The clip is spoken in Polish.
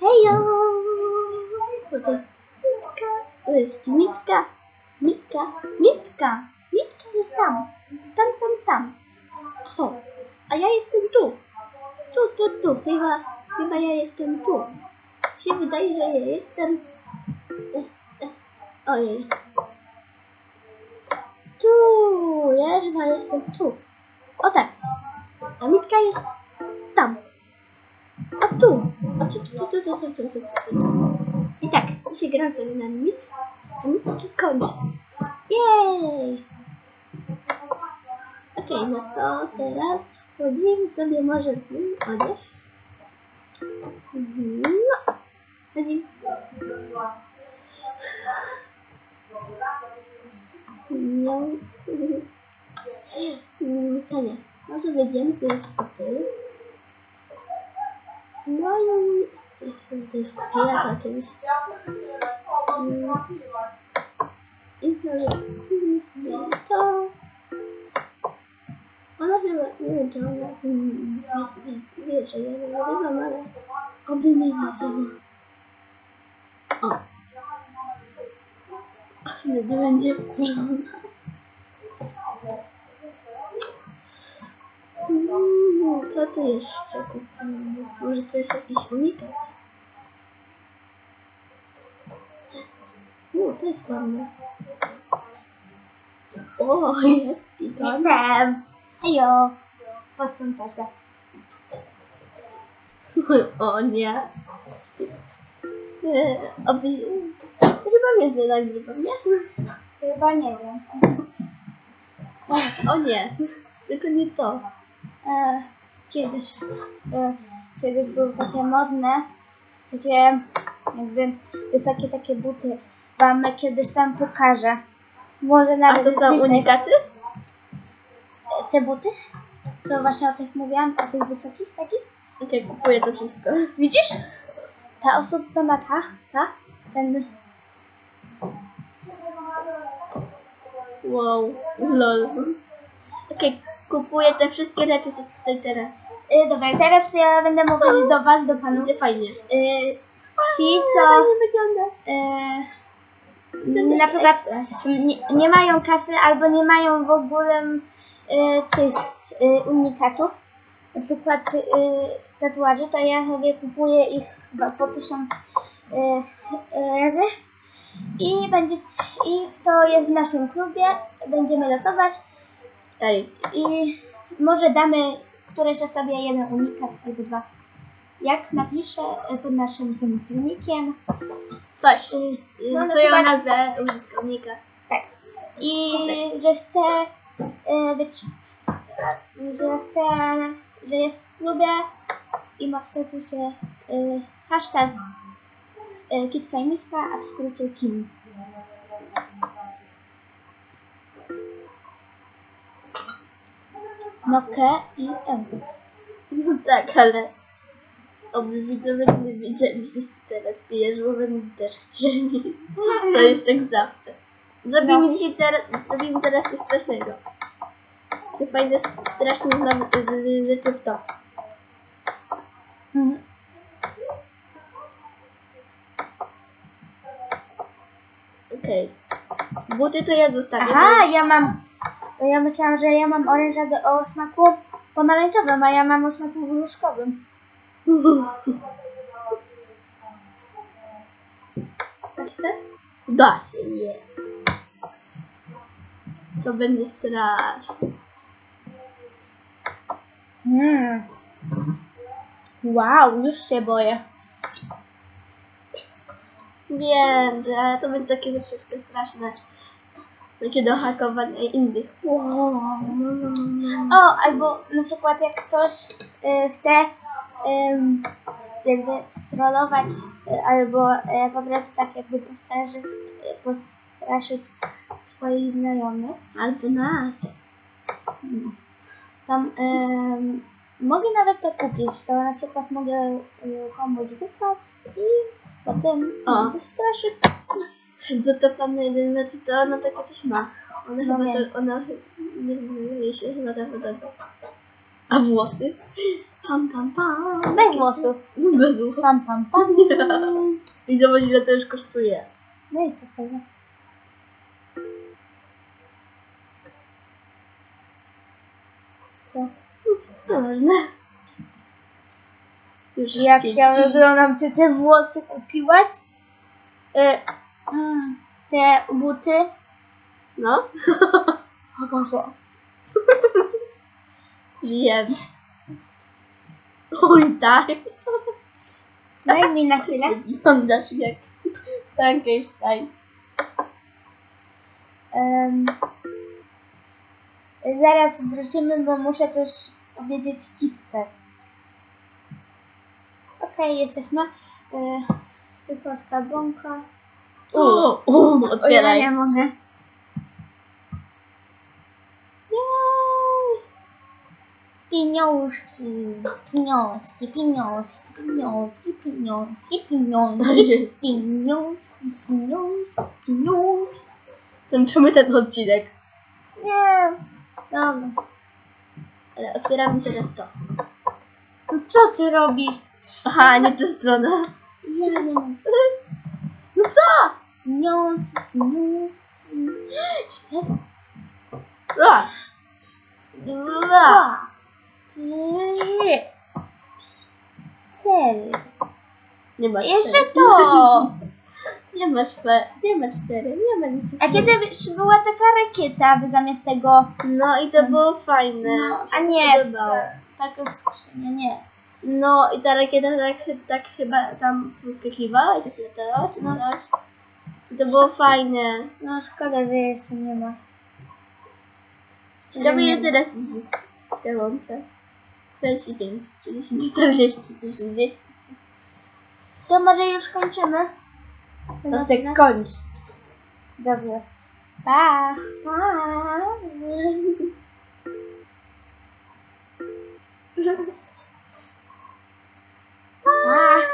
Hejo! To to jest Mitka. Mitka. Mitka. Mitka jest tam. Tam, tam, tam. O, a ja jestem tu. Tu, tu, tu. Chyba, chyba ja jestem tu. Się wydaje, że ja jestem... E, e, ojej. Tu, ja chyba jestem tu. O tak. A Mitka jest tu, tu, tu, tu, tu, I tak, dzisiaj gram sobie na mit, a mi taki kończy. Jej! Okej, okay, no to teraz chodzimy sobie może z nim odzież. No, chodzimy. Nie, to mm, nie. Może wejdziemy sobie w kopy. No i jest kupiła to. Mm. I zrobimy sobie to. Ona chyba, nie mm, wie, że ja nie nagrywam, ale oby nie widziała. O. To będzie wkurzona. Co tu jeszcze kupimy? Może to jest jakiś unikat? O, to jest ładne. O, jest i to. Jestem. Hejo. Posłuchaj się. O nie. Oby... Chyba wiem, że nagrywam, nie? Chyba nie wiem. O nie, tylko nie to. E, kiedyś, e, kiedyś były takie modne, takie jakby wysokie takie buty. Wam kiedyś tam pokażę. Może A nawet to są unikaty? Te buty? Co właśnie o tych mówiłam, o tych wysokich takich? Okej, kupuję to wszystko. Widzisz? Ta osoba ma ta, ta, ten, Wow, lol. Okej, kupuję te wszystkie rzeczy, co tutaj teraz. y, dobra, teraz ja będę mówić do was, do panów. Fajnie. Y, ci, co Fajnie wygląda. y, na przykład nie, nie mają kasy albo nie mają w ogóle y, tych y, unikatów, na przykład y, tatuaży, to ja sobie kupuję ich chyba po tysiąc y, razy. I będzie i kto jest w naszym klubie, będziemy losować. I może damy któreś osobie jeden unikat albo dwa. Jak napiszę y, pod naszym tym filmikiem. coś. Y, No, no, chyba- nazwę użytkownika. Tak. I że chcę y, być, że chcę, że jest w klubie i ma w sercu się y, hashtag y, Kitka i Miska, a w skrócie Kim. K i M. No tak, ale oby widzowie nie wiedzieli, że ty teraz pijesz, bo będą też chcieli. To jest tak zawsze. Zrobimy No. dzisiaj teraz, zrobimy teraz coś strasznego. Te fajne, straszne znowu- z- z- rzeczy w to. Mhm. Okej. Buty to ja zostawię. Aha, już- ja mam. Bo ja myślałam, że ja mam orężadę o smaku pomarańczowym, a ja mam o smaku gruszkowym. Da się? Nie. To będzie straszne. Mm. Wow, już się boję. Wiem, że ale to będzie takie troszeczkę straszne. Takie do hakowania innych. Wow. O, albo na przykład jak ktoś y, chce jakby strollować albo y, po prostu tak jakby postraszyć, y, postraszyć swoich znajomych, Albo nas. to ym, mogę nawet to kupić. To na przykład mogę komuś wysłać i potem O. zastraszyć. Co to pan jeden, znaczy to ona takie coś ma. Ona No chyba to, ona nie wiem, jej się chyba tak podoba. A włosy? Pam, pam, pam. Bez włosów. Bez włosów. Pam, pam, pam. I zobacz ile to już kosztuje. No i co sobie? Co? Ważne. Już Jak ja dni. wyglądam, czy te włosy kupiłaś? Y, mm, te buty? No. O Boże. Wiem. Oj, tak. Daj mi na chwilę. Wyglądasz jak Frankenstein. Em, zaraz wrócimy, bo muszę też powiedzieć kitce. Okej, jesteśmy. Y, tylko skarbonka. O, o, O, ja otwieraj. nie mogę. Jej! Pieniążki, pieniążki, pieniążki, pieniążki, pieniążki, pieniążki, pieniążki, pieniążki, pieniążki. Kończymy ten odcinek. Nie, dobra. Ale otwieramy teraz to. No co ty robisz? Aha, nie ta strona. Ja nie mam. No co? Pieniążki, pieniążki. Cztery, Raz. Dwa. dwa, trzy, cztery. Nie masz Jeszcze cztery. to! Nie masz pe, nie ma cztery, nie ma nic. A kiedy już była taka rakieta zamiast tego... No i to było fajne. No, a nie, taka skrzynia, nie. No i ta rakieta tak, tak chyba tam wyskakiwała i tak latała czy No. coś. I to było fajne. No szkoda, że jeszcze nie ma. Ciekawe ile teraz jest w skarbonce. 45, 40, 40. To może już kończymy? Dostek kończ. Dobrze. Pa! Pa! pa.